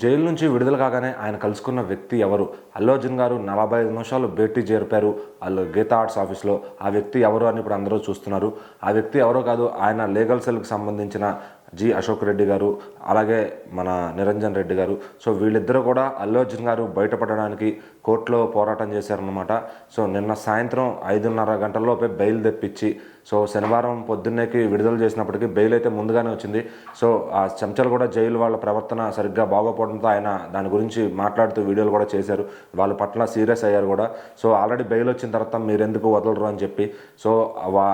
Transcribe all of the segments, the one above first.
Jail నుంచి విడుదల కాగానే ఆయన కలుసుకున్న వ్యక్తి ఎవరు? అల్లు అర్జున్ గారు నలభై ఐదు నిమిషాలు భేటీ చేరిపారు వాళ్ళు గీతా ఆర్ట్స్ ఆఫీస్లో ఆ వ్యక్తి ఎవరు అని ఇప్పుడు అందరూ చూస్తున్నారు. ఆ వ్యక్తి ఎవరో కాదు ఆయన లీగల్ సెల్కి సంబంధించిన జి అశోక్ రెడ్డి గారు అలాగే మన నిరంజన్ రెడ్డి గారు. సో వీళ్ళిద్దరూ కూడా అల్లు అర్జున్ గారు బయటపడడానికి కోర్టులో పోరాటం చేశారన్నమాట. సో నిన్న సాయంత్రం ఐదున్నర గంటల్లోపే బెయిల్ తెప్పించి సో శనివారం పొద్దున్నేకి విడుదల చేసినప్పటికీ బెయిల్ అయితే ముందుగానే వచ్చింది. సో ఆ చెంచలు కూడా జైలు వాళ్ళ ప్రవర్తన సరిగ్గా బాగోపోవడంతో ఆయన దాని గురించి మాట్లాడుతూ వీడియోలు కూడా చేశారు. వాళ్ళ పట్ల సీరియస్ అయ్యారు కూడా. సో ఆల్రెడీ బెయిల్ వచ్చిన తర్వాత మీరెందుకు వదలరు అని చెప్పి సో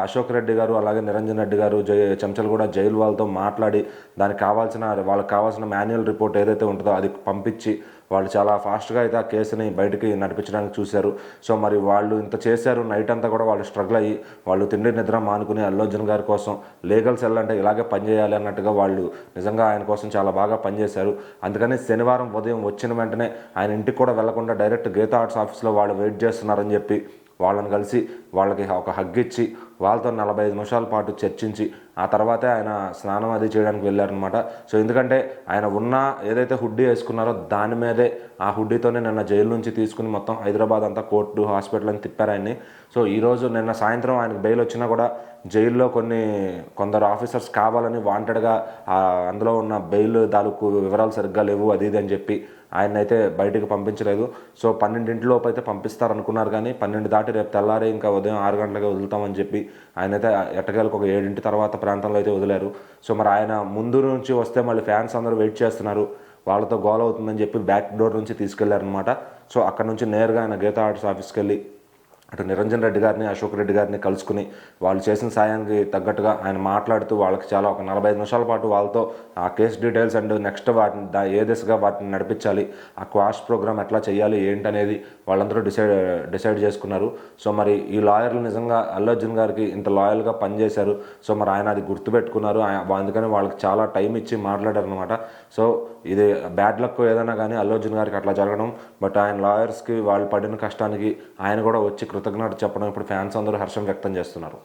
అశోక్ రెడ్డి గారు అలాగే నిరంజన్ రెడ్డి గారు జై చెంచలు కూడా జైలు వాళ్ళతో మాట్లాడి దానికి కావాల్సిన వాళ్ళకి కావాల్సిన మాన్యువల్ రిపోర్ట్ ఏదైతే ఉంటుందో అది పంపించి వాళ్ళు చాలా ఫాస్ట్గా అయితే ఆ కేసుని బయటికి నడిపించడానికి చూశారు. సో మరి వాళ్ళు ఇంత చేశారు నైట్ అంతా కూడా వాళ్ళు స్ట్రగుల్ అయ్యి వాళ్ళు తిండి నిద్ర మానుకుని అల్లు అర్జున్ గారి కోసం లీగల్ సెల్ అంటే ఇలాగే పనిచేయాలి అన్నట్టుగా వాళ్ళు నిజంగా ఆయన కోసం చాలా బాగా పనిచేశారు అందుకని శనివారం ఉదయం వచ్చిన వెంటనే ఆయన ఇంటికి కూడా వెళ్ళకుండా డైరెక్ట్ గీతా ఆర్ట్స్ ఆఫీస్లో వాళ్ళు వెయిట్ చేస్తున్నారని చెప్పి వాళ్ళని కలిసి వాళ్ళకి ఒక హగ్ ఇచ్చి వాళ్ళతో నలభై ఐదు నిమిషాల పాటు చర్చించి ఆ తర్వాతే ఆయన స్నానం అది చేయడానికి వెళ్ళారనమాట సో ఎందుకంటే ఆయన ఉన్న ఏదైతే హుడ్డీ వేసుకున్నారో దాని మీదే ఆ హుడ్డీతోనే నిన్న జైలు నుంచి తీసుకుని మొత్తం హైదరాబాద్ అంతా కోర్టు హాస్పిటల్ అని తిప్పారు ఆయన్ని. సో ఈరోజు నిన్న సాయంత్రం ఆయనకు బెయిల్ వచ్చినా కూడా జైల్లో కొన్ని కొందరు ఆఫీసర్స్ కావాలని వాంటెడ్గా అందులో ఉన్న బెయిల్ తాలూకు వివరాలు సరిగ్గా లేవు అది ఇది అని చెప్పి ఆయన అయితే బయటికి పంపించలేదు. సో పన్నెండింటిలోపు అయితే పంపిస్తారనుకున్నారు కానీ పన్నెండు దాటి రేపు తెల్లారి ఇంకా ఉదయం ఆరు గంటలకే వదులుతామని చెప్పి ఆయన అయితే ఎట్టకేలకు ఒక ఏడింటి తర్వాత ప్రాంతంలో అయితే వదిలారు. సో మరి ఆయన ముందు నుంచి వస్తే మళ్ళీ ఫ్యాన్స్ అందరూ వెయిట్ చేస్తున్నారు. వాళ్ళతో గోల్ అవుతుందని చెప్పి బ్యాక్ డోర్ నుంచి తీసుకెళ్ళారనమాట సో అక్కడ నుంచి నేరుగా ఆయన గీతా ఆర్ట్స్ ఆఫీస్కి వెళ్ళి అటు నిరంజన్ రెడ్డి గారిని అశోక్ రెడ్డి గారిని కలుసుకుని వాళ్ళు చేసిన సాయానికి తగ్గట్టుగా ఆయన మాట్లాడుతూ వాళ్ళకి చాలా ఒక నలభై ఐదు నిమిషాల పాటు వాళ్ళతో ఆ కేసు డీటెయిల్స్ అండ్ నెక్స్ట్ వాటిని దా- ఏ దిశగా వాటిని నడిపించాలి ఆ క్వాష్ ప్రోగ్రామ్ ఎట్లా చేయాలి ఏంటనేది వాళ్ళందరూ డిసైడ్ డిసైడ్ చేసుకున్నారు. సో మరి ఈ లాయర్లు నిజంగా అల్లు అర్జున్ గారికి ఇంత లాయల్గా పనిచేశారు. సో మరి ఆయన అది గుర్తుపెట్టుకున్నారు. అందుకని వాళ్ళకి చాలా టైం ఇచ్చి మాట్లాడారు అనమాట సో ఇది బ్యాడ్ లక్ ఏదైనా కానీ అల్లు అర్జున్ గారికి అట్లా జరగడం బట్ ఆయన లాయర్స్కి వాళ్ళు పడిన కష్టానికి ఆయన కూడా వచ్చి కృతజ్ఞత చెప్పడం ఇప్పుడు ఫ్యాన్స్ అందరూ హర్షం వ్యక్తం చేస్తున్నారు.